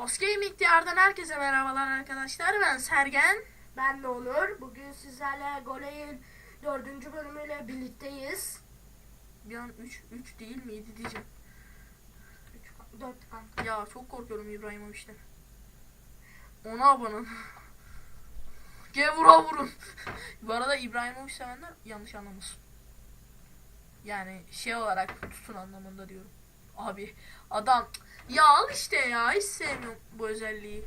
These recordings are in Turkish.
Osgaming Diyar'dan herkese merhabalar arkadaşlar. Ben Sergen. Ben de Onur. Bugün sizlerle Goley'in dördüncü bölümüyle birlikteyiz. Bir an 3 3 değil miydi diyeceğim. Üç, dört kanka. Ya çok korkuyorum İbrahimovic'ten. Ona abanın. Gevura vurun. Bu arada İbrahimovic sevenler yanlış anlamasın. Yani şey olarak tutun anlamında diyorum. Abi adam ya al işte ya hiç sevmiyorum bu özelliği.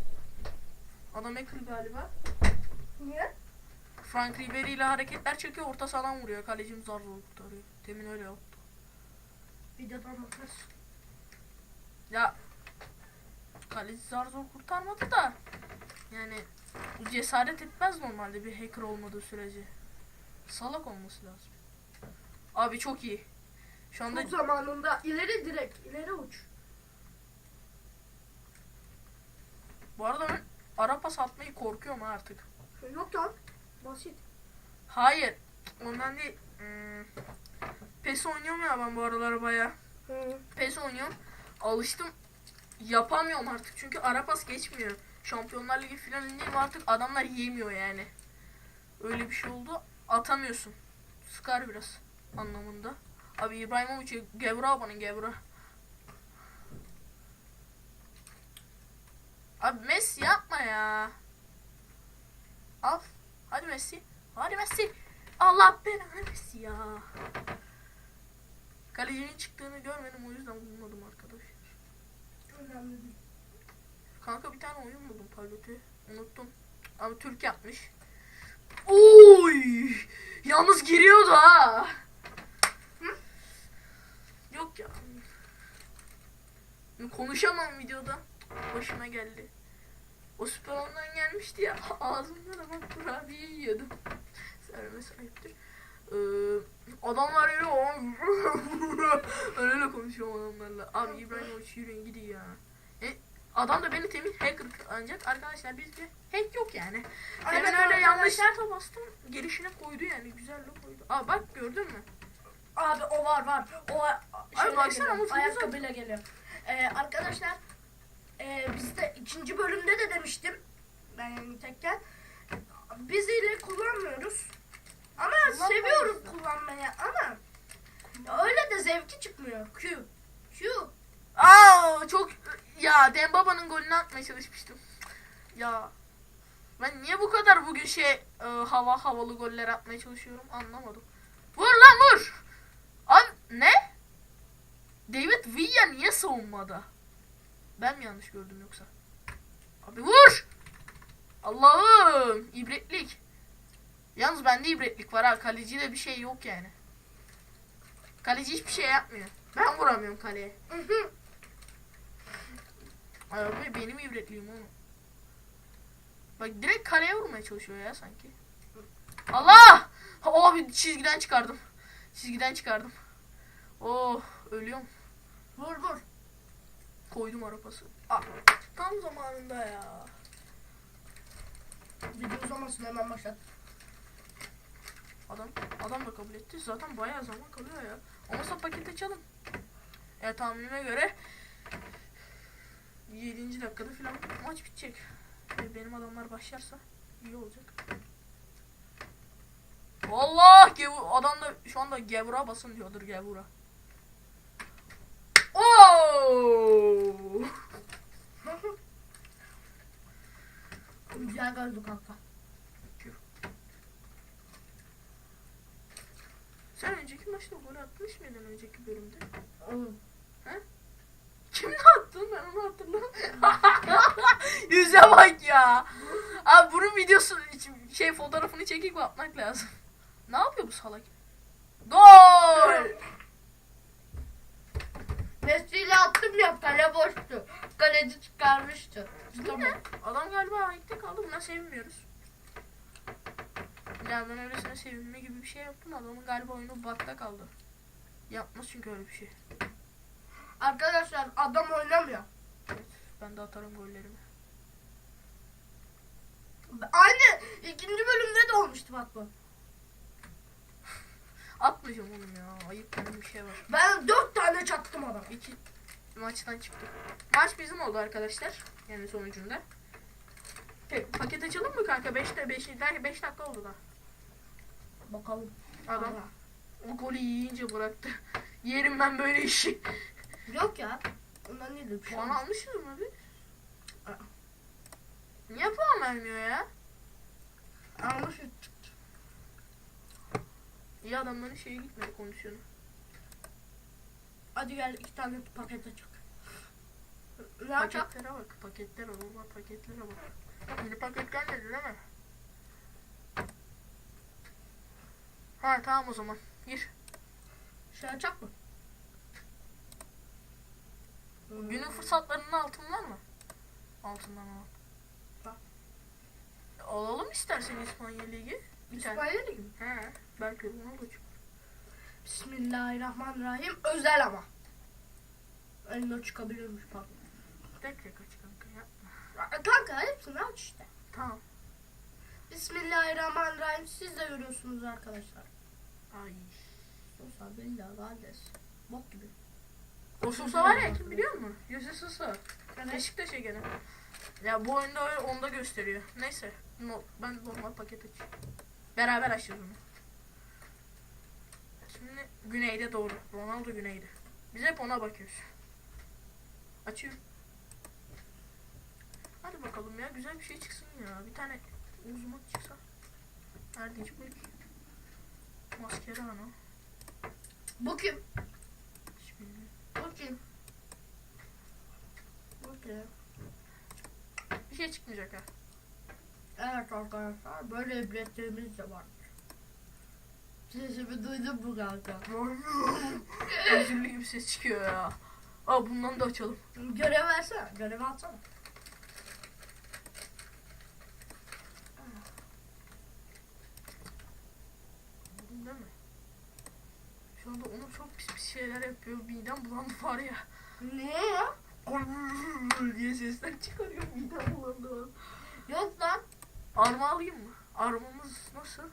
Adam hacker galiba. Niye? Frank Ribery ile hareketler çekiyor orta sahadan vuruyor. Kalecim zar zor kurtarıyor. Demin öyle yaptı. Videodan bakarız. Ya kaleci zar zor kurtarmadı da yani bu cesaret etmez normalde bir hacker olmadığı sürece. Salak olması lazım. Abi çok iyi. Şu anda Çok zamanında ileri direkt ileri uç. Bu arada ben ara pas atmayı korkuyorum ha artık. Yok lan. Basit. Hayır. Ondan değil. Hmm, PES oynuyorum ya ben bu aralar baya. PES oynuyorum. Alıştım. Yapamıyorum artık çünkü ara pas geçmiyor. Şampiyonlar Ligi finalindeyim artık adamlar yemiyor yani. Öyle bir şey oldu. Atamıyorsun. Sıkar biraz anlamında. Abi İbrahimovic'e Gevra bana Gevra. Abi Messi yapma ya. Al. Hadi Messi. Hadi Messi. Allah belanı Messi ya. Kalecinin çıktığını görmedim o yüzden bulmadım arkadaşlar. Önemli değil. Kanka bir tane oyun buldum Pilot'u. Unuttum. Abi Türk yapmış. Oy! Yalnız giriyordu ha. Hı? Yok ya. Konuşamam videoda. Başıma geldi. O süper ondan gelmişti ya. Ağzımdan ama kurabiye yiyordum. Söylemesi ayıptır. Ee, adamlar ben öyle konuşuyorum adamlarla. Abi İbrahimovic yürüyün gidin ya. E, adam da beni temiz hacker ancak arkadaşlar bizde hack yok yani. Aynen Demin öyle yanlış yerde bastım. Gelişine koydu yani güzel de koydu. Aa bak gördün mü? Abi o var var. O var. Şeyle baksana geliyor, ama çok. Ayakkabıyla geliyor. Ee, arkadaşlar e, biz de ikinci bölümde de demiştim. Ben yani tekken. Biz ile kullanmıyoruz. Ama Kullanmayız seviyoruz kullanmayı ama öyle de zevki çıkmıyor. Q. Q. Aa çok ya Dembaba'nın golünü atmaya çalışmıştım. Ya ben niye bu kadar bugün şey e, hava havalı goller atmaya çalışıyorum anlamadım. Vur lan vur. Abi ne? David Villa niye savunmada? Ben mi yanlış gördüm yoksa? Abi vur. Allah'ım ibretlik. Yalnız bende ibretlik var ha. Kaleciyle bir şey yok yani. Kaleci hiçbir şey yapmıyor. Ben vuramıyorum kaleye. Abi benim ibretliğim oğlum. Bak direkt kaleye vurmaya çalışıyor ya sanki. Allah! Abi çizgiden çıkardım. Çizgiden çıkardım. Oh ölüyorum. vur vur. Koydum arapası. Aa, tam zamanında ya. Video uzamasın hemen başlat. Adam adam da kabul etti. Zaten bayağı zaman kalıyor ya. Olmazsa paket açalım. Ya tahminime göre 7. dakikada falan maç bitecek. Ve benim adamlar başlarsa iyi olacak. Allah! Gevu- Adam da şu anda Gevura basın diyordur Gevura. Oo! Güzel gördü kanka. Sen önceki maçta gol atmış mıydın önceki bölümde? Oğlum. Kimle attın ben onu hatırlamıyorum. Yüze bak ya. Abi bunun videosu için şey fotoğrafını çekip atmak lazım. Ne yapıyor bu salak? Gol! Messi ile attım ya kale boştu. Kaleci çıkarmıştı. Ne? Adam galiba ayakta kaldı. Buna sevinmiyoruz. Ya ben öylesine sevinme gibi bir şey yaptım. Adamın galiba oyunu bakta kaldı. Yapmaz çünkü öyle bir şey. Arkadaşlar adam oynamıyor. Evet, ben de atarım gollerimi. Aynı ikinci bölümde de olmuştu bak bu. Atmayacağım oğlum ya. Ayıp benim bir şey var. Ben dört tane çaktım adama. İki maçtan çıktık. Maç bizim oldu arkadaşlar. Yani sonucunda. Pe- paket açalım mı kanka? 5 de 5 5 dakika oldu da. Bakalım. Adam o golü yiyince bıraktı. Yerim ben böyle işi. Yok ya. Ondan değil de bir şey Puan almışız mı biz? Aa. Niye puan vermiyor ya? Almışız. İyi adamların şeye gitmedi kondisyonu. Hadi gel iki tane paket açak. Açak? Paketlere bak. Paketlere bak. Paketlere bak. Şimdi paket gelmedi değil mi? Ha tamam o zaman. Gir. Şey açak mı? Günün fırsatlarının altın var mı? Altından al. Alalım istersen İspanya Ligi. İspanya Ligi mi? He. Belki çıkar. Bismillahirrahmanirrahim. Özel ama. Eline çıkabiliyormuş pardon. Tek tek aç kanka ya. Aa, Kanka hepsini aç işte. Tamam. Bismillahirrahmanirrahim. Siz de görüyorsunuz arkadaşlar. Ay. Sosa Bella Valdes. Bok gibi. O Sosa var ya kim biliyor musun? Jose Sosa. Evet. Beşiktaş'a gene. Ya bu oyunda onda gösteriyor. Neyse. No, ben normal paket açayım. Beraber açacağız onu. Şimdi güneyde doğru. Ronaldo güneyde. Biz hep ona bakıyoruz. Açıyorum. Hadi bakalım ya güzel bir şey çıksın ya. Bir tane uzman çıksa. Erdinç Bey. Mascherano. Bu kim? Bilmiyorum. Bu kim? Bu kim? Bir şey çıkmayacak ha. Evet arkadaşlar böyle biletlerimiz de var. Sesimi duydun mu kanka? Özürlü gibi ses çıkıyor ya. Aa bundan da açalım. Görev versene. Görev atsana. Değil mi? Şu anda onu çok pis pis şeyler yapıyor. Midem bulandı var ya. Niye ya? diye sesler çıkarıyor. Midem bulandı. Yok lan. Arma alayım mı? Armamız nasıl?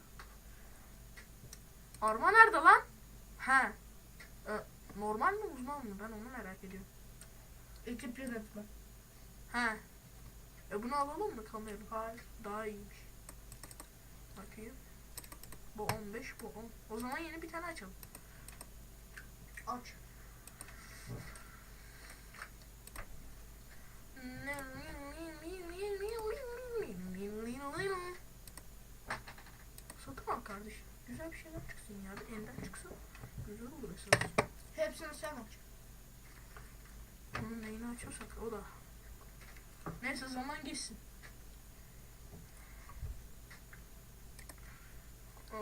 Arma nerede lan? He. Ee, normal mi uzman mı? Ben onu merak ediyorum. Ekip yönetme. He. E bunu alalım mı kamera? Hayır. Daha iyiymiş. Bakayım. Bu 15, bu 10. O zaman yeni bir tane açalım. Aç. Satın al kardeşim. Güzel bir şeyler çıksın ya. Bir elden çıksın. Güzel olur esas. Hepsini sen aç. Bunun neyini açıyorsak o da. Neyse zaman geçsin. Ee,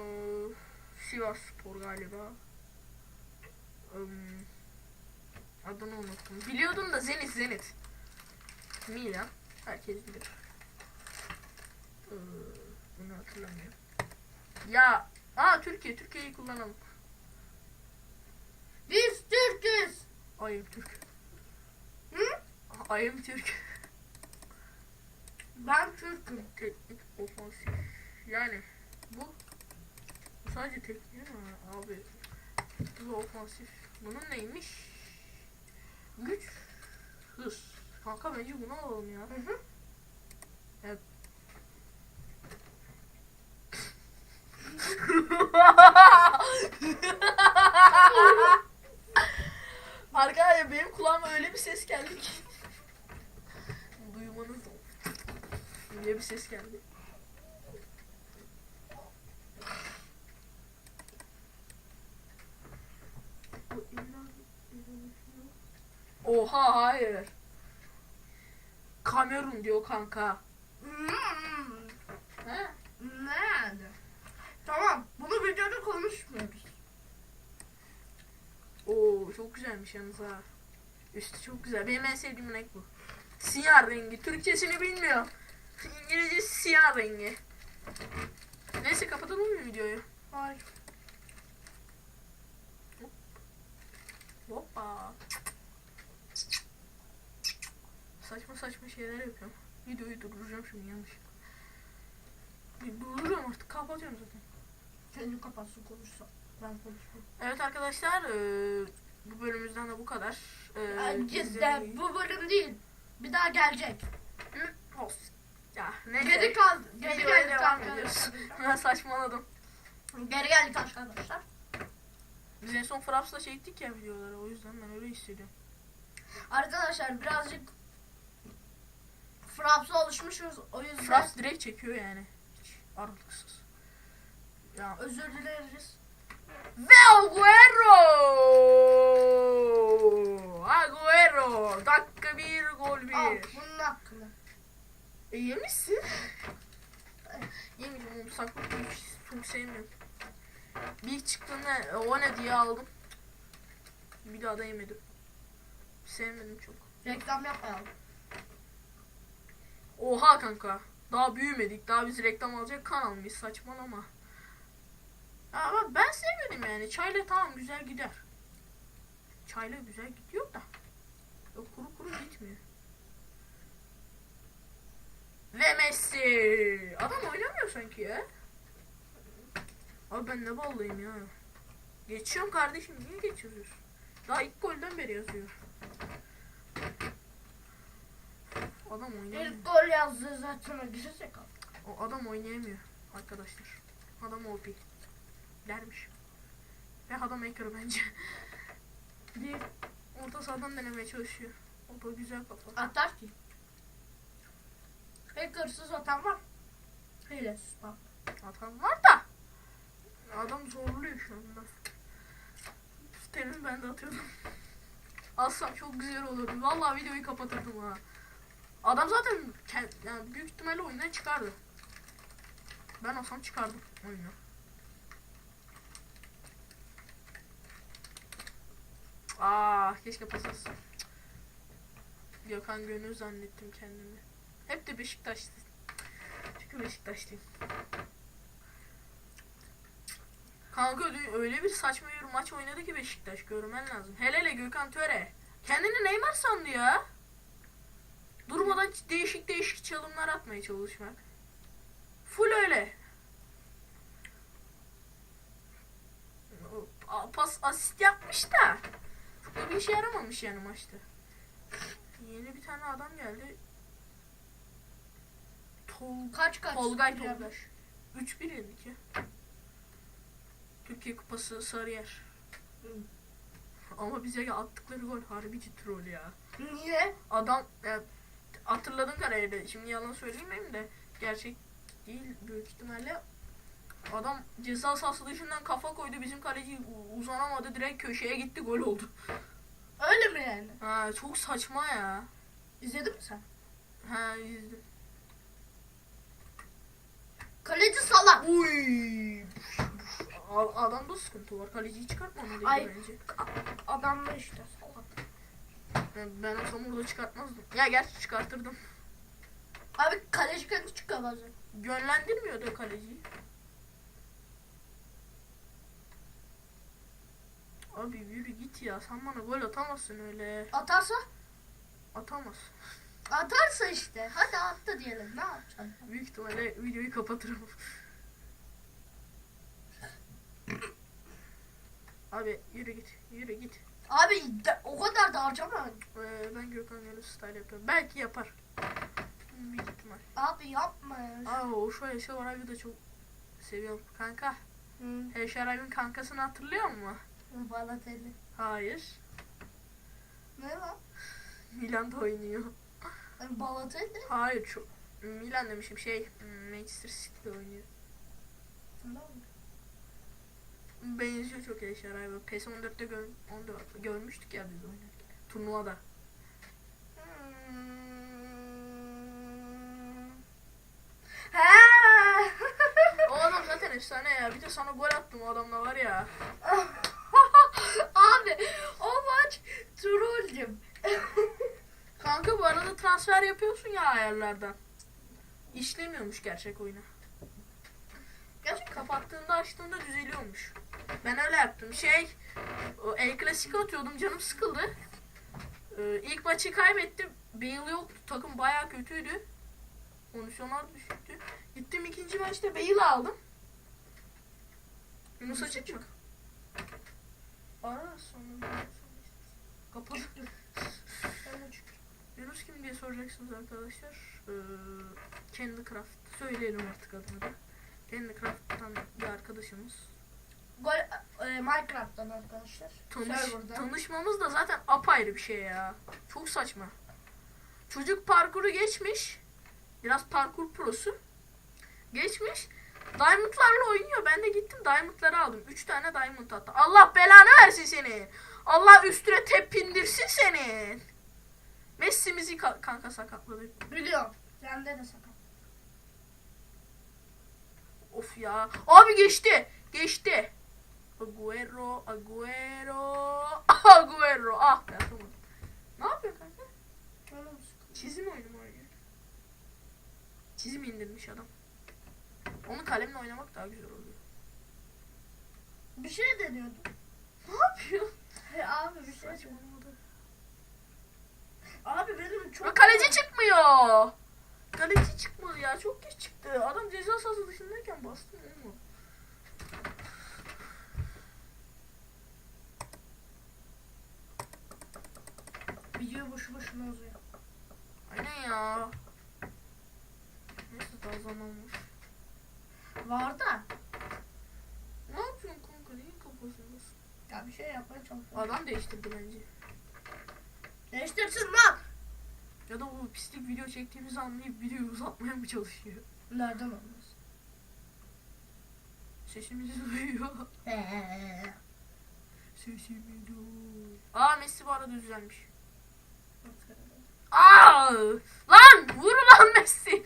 Sivas Spor galiba. Im, adını unuttum. Biliyordum da Zenit Zenit. Milan. Herkes bilir. Ee, bunu hatırlamıyorum. Ya, aa Türkiye, Türkiye'yi kullanalım. Biz Türk'üz. Ayım Türk. Hı? Ayım Türk. Ben Türk'üm. Teknik ofansif. Yani bu bu sadece teknik mi abi? Bu ofansif. Bunun neymiş? Güç, hız. Kanka bence bunu alalım ya. Hı hı. Evet. Arkadaşlar benim kulağıma öyle bir ses geldi ki. Duymanız Öyle bir ses geldi. Oha hayır. Kamerun diyor kanka. Hmm. He? Ne yani? Tamam. Bunu videoda konuşmuyoruz. Oo çok güzelmiş yalnız ha. Üstü çok güzel. Benim en sevdiğim renk bu. Siyah rengi. Türkçesini bilmiyorum. İngilizce siyah rengi. Neyse kapatalım mı videoyu? Hayır. Hoppa. Saçma saçma şeyler yapıyorum. Videoyu durduracağım şimdi yanlış. Bir Durduruyorum artık kapatıyorum zaten. Kendi kapatsın konuşsa. Ben konuşmam. Evet arkadaşlar eee, bu bölümümüzden de bu kadar. İzlemeyi- Cidden bu bölüm değil. Bir daha gelecek. Hı, olsun. Ya ne Geri kaldı. Geri geldik devam ediyoruz. arkadaşlar. Ben saçmaladım. Geri geldik arkadaşlar. Biz en son Fraps'la çektik ya videoları o yüzden ben öyle hissediyorum. Arkadaşlar birazcık Fraps'a alışmışız o yüzden Fraps direkt çekiyor yani. Hiç aralıksız. Ya özür dileriz. Ve Agüero! Agüero! Dakika bir, gol bir. Al bunun hakkında. E, yemişsin. Yemedim oğlum saklı çok sevmiyorum. Bir çıktığında o ne diye aldım. Bir daha da yemedim. Sevmedim çok. Reklam yapmayalım. Oha kanka. Daha büyümedik. Daha biz reklam alacak kanal mıyız? Saçmalama. Ama ben sevmedim yani. Çayla tamam güzel gider. Çayla güzel gidiyor da. Yok kuru kuru gitmiyor. Ve Messi. Adam oynamıyor sanki ya. Abi ben ne ballıyım ya. Geçiyorum kardeşim. Niye geçiyoruz? Daha ilk golden beri yazıyor. Adam oynamıyor. İlk gol yazdığı zaten o girecek. O adam oynayamıyor arkadaşlar. Adam OP. Dermiş. Ve adam hacker bence. Bir orta sahadan denemeye çalışıyor. O da güzel kafa. Atar ki. Hackersız atan var. Hilesiz bak. Atan var da. Adam zorluyor şu anda. Temin ben de atıyordum. Alsam çok güzel olurdu. Vallahi videoyu kapatırdım ha. Adam zaten kend, yani büyük ihtimalle oyundan çıkardı. Ben olsam çıkardım oyunu. Aa, keşke pas. Gökhan Gönül zannettim kendimi. Hep de Beşiktaşlı. Çünkü Beşiktaşlıyım. Kanka öyle bir saçma bir maç oynadı ki Beşiktaş görmen lazım. Hele hele Gökhan Töre. Kendini Neymar sandı ya. Durmadan değişik değişik çalımlar atmaya çalışmak. Full öyle. Pas asist yapmış da. Çok işe yaramamış yani maçta. Yeni bir tane adam geldi. Tol Kaç kaç? Tolgay Tolgaş. 3-1 yendik ya. Türkiye Kupası Sarıyer. Hı. Ama bize attıkları gol harbici troll ya. Niye? Adam ya, hatırladığım kadarıyla şimdi yalan söyleyeyim de gerçek değil büyük ihtimalle. Adam ceza sahası dışından kafa koydu bizim kaleci uzanamadı direkt köşeye gitti gol oldu. Öyle mi yani? Ha çok saçma ya. İzledin mi sen? Ha izledim. Kaleci salak. Uy. A- Adamda sıkıntı var. Kaleciyi çıkartmamalıydı Ay. bence. Adamlar işte salak. Ben, ben olsam orada çıkartmazdım. Ya gerçi çıkartırdım. Abi kaleci kendi çıkıyor bazen. Yönlendirmiyordu kaleciyi. Abi yürü git ya. Sen bana gol atamazsın öyle. Atarsa? Atamaz. Atarsa işte. Hadi attı diyelim. Ne yapacaksın? Büyük ihtimalle videoyu kapatırım. Abi yürü git. Yürü git. Abi de- o kadar da harcama. Ee, ben Gökhan Gönül style yapıyorum. Belki yapar. Büyük ihtimal. Abi yapma ya. Aa o şu Eşe Varay'ı da çok seviyorum. Kanka. Hı. Eşe Varay'ın kankasını hatırlıyor musun? Balotelli. Hayır. Ne lan? Milan'da oynuyor. Yani Balotelli. Hayır çok. Milan demişim şey Manchester City'de oynuyor. Ne? Benziyor çok Eşe Varay. PES 14'te gör, 14 görmüştük ya biz oynarken. Turnuvada. Hmm. O adam zaten efsane ya. Bir de sana gol attım o adamla var ya. Abi o maç trolldüm. Kanka bu arada transfer yapıyorsun ya ayarlardan. İşlemiyormuş gerçek oyuna. Gerçekten. Kapattığında açtığında düzeliyormuş. Ben öyle yaptım. Şey o El Clasico atıyordum canım sıkıldı. Ee, ilk maçı kaybettim. Bale yoktu. Takım bayağı kötüydü. Kondisyonlar düşüktü. Gittim ikinci maçta Bale'i aldım. Yunus açık mı? Ara sonra. Kapalı. Yunus kim diye soracaksınız arkadaşlar. Ee, Candy Craft. Söyleyelim artık adını da. Candy Craft'tan bir arkadaşımız. Gol, e, Minecraft'tan arkadaşlar. Tanış, Server'dan. tanışmamız da zaten apayrı bir şey ya. Çok saçma. Çocuk parkuru geçmiş. Biraz parkur prosu. Geçmiş. Diamond'larla oynuyor. Ben de gittim Diamond'ları aldım. 3 tane Diamond attı. Allah belanı versin seni. Allah üstüne tepindirsin seni. Messi'mizi ka- kanka sakatladı. Biliyorum. Sende de sakat. Of ya. Abi geçti. Geçti. Agüero, Agüero, Agüero. Ah be atamadım. Ne yapıyor kanka? Canım sıkıldı. Çizim oyunu mu oynuyor? Çizim indirmiş adam. Onu kalemle oynamak daha güzel oluyor. Bir şey deniyordum. Ne yapıyor? He abi bir şey deniyordum. Abi benim çok... Ya kaleci çıkmıyor. Kaleci çıkmadı ya. Çok geç çıktı. Adam ceza sahası dışındayken bastım onu. Video boşu boşuna uzuyor. Aynen ya. Neyse daha zaman var. Var da. Ne yapıyorsun kanka? Neyin kafasındasın? Ya bir şey yapmaya çalışıyorum. Adam değiştirdi bence. Değiştirsin lan. Ya da bu pislik video çektiğimizi anlayıp videoyu uzatmaya mı çalışıyor? Nereden anlasın? Sesimizi duyuyor. Sesimi duy. Aa Messi bu arada düzelmiş. Aa! Lan vur lan Messi.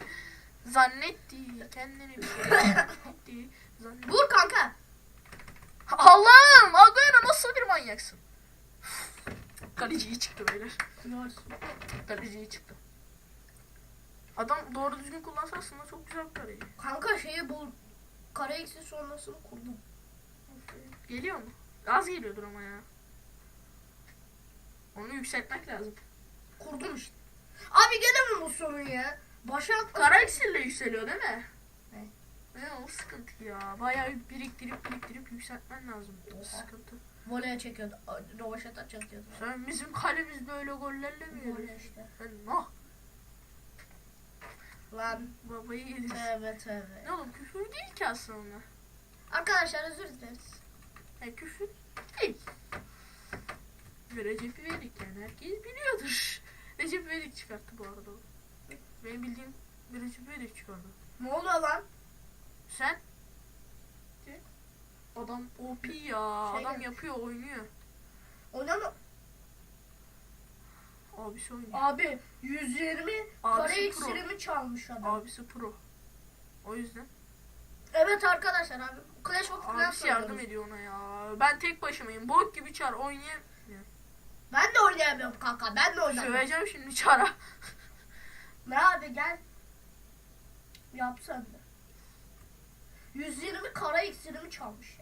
Zannetti kendini bir şey zannetti. Zannetti. Vur kanka. Allah'ım Agüero nasıl bir manyaksın? Kaleci iyi çıktı beyler. Kaleci iyi çıktı. Adam doğru düzgün kullansa aslında çok güzel bir kaleci. Kanka şeyi bul. Kare eksi sonrasını kurdum. Geliyor mu? Az geliyordur ama ya. Onu yükseltmek lazım. Kurdum işte. Abi gene mi bu sorun ya? Başa Kara eksille yükseliyor değil mi? Ne? Ne o sıkıntı ya. Bayağı biriktirip biriktirip yükseltmen lazım. Oha. Sıkıntı. Voleye çekiyordu. Rovaşata çekiyordu. Sen bizim kalemiz böyle gollerle mi Voley yedin? işte. Sen nah Lan. babayı yedin. Evet evet. Ne oğlum küfür değil ki aslında. Arkadaşlar özür dileriz. Ya küfür değil. Ve Recep İvedik yani herkes biliyordur. Recep İvedik çıkarttı bu arada. Benim bildiğim Recep İvedik çıkardı. Ne oluyor lan? Sen? Adam OP ya. Şey Adam yapıyor oynuyor. Oynama. Abisi oynuyor. Abi 120 Abisi kare pro. iksirimi çalmış adam. Abisi pro. O yüzden. Evet arkadaşlar abi. Clash of Clans Abisi yardım oynuyoruz. ediyor ona ya. Ben tek başımayım. Bok gibi çar oynayayım. Ben de oynayamıyorum kanka. Ben de oynamıyorum. Söveceğim şimdi çara. Ne abi gel. Yap sen de. 120 kara iksirimi çalmış.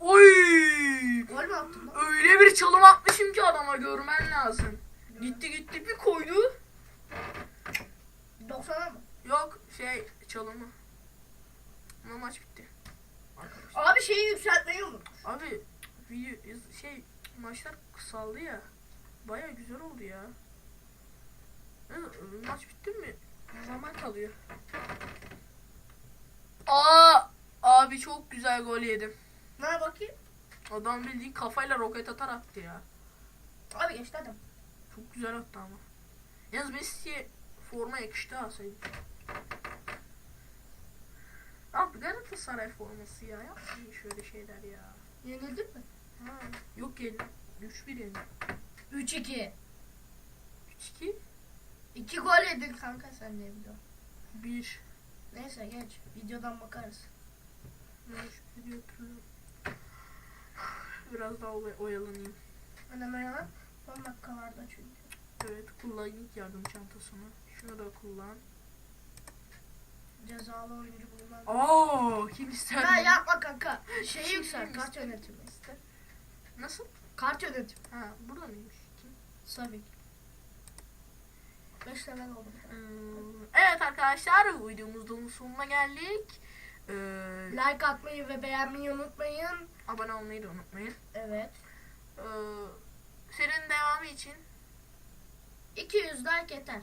Oy! Gol mü attın lan? Öyle bir çalım atmışım ki adama görmen lazım. Gitti gitti bir koydu. 90'a mı? Yok şey çalımı. Ama maç bitti. Arkadaşlar. Abi şeyi yükseltmeyi unutmuş. Abi video şey maçlar kısaldı ya. Baya güzel oldu ya. Maç bitti mi? Zaman kalıyor. Aa abi çok güzel gol yedim. Ne bakayım? Adam bildiğin kafayla roket atar attı ya. Abi geçti adam. Çok güzel attı ama. Yalnız Messi'ye forma yakıştı ha sayın. Abi Galatasaray forması ya. Yapmayın şöyle şeyler ya. Yenildin mi? Ha, yok yendim. 3-1 yendim. 3-2. 3-2. 2 gol yedin kanka sen ne biliyorsun? 1. Neyse geç. Videodan bakarız. Ben. Biraz daha oy- oyalanayım. Hemen hemen 10 dakika vardı çünkü. Evet kullan ilk yardım çantasını. Şunu da kullan. Cezalı oyuncu bulunmaz. Aa kim ister? Bunu? yapma kanka. Şeyi Kim yükselt. Kart yönetimi. İster. Nasıl? Kart yönetimi. Ha burada mıymış? Kim? Sabik. 5 level oldum. Ee, Evet arkadaşlar videomuzun sonuna geldik. Ee, Like atmayı ve beğenmeyi unutmayın. abone olmayı da unutmayın. Evet. Ee, serinin devamı için 200 like yeter.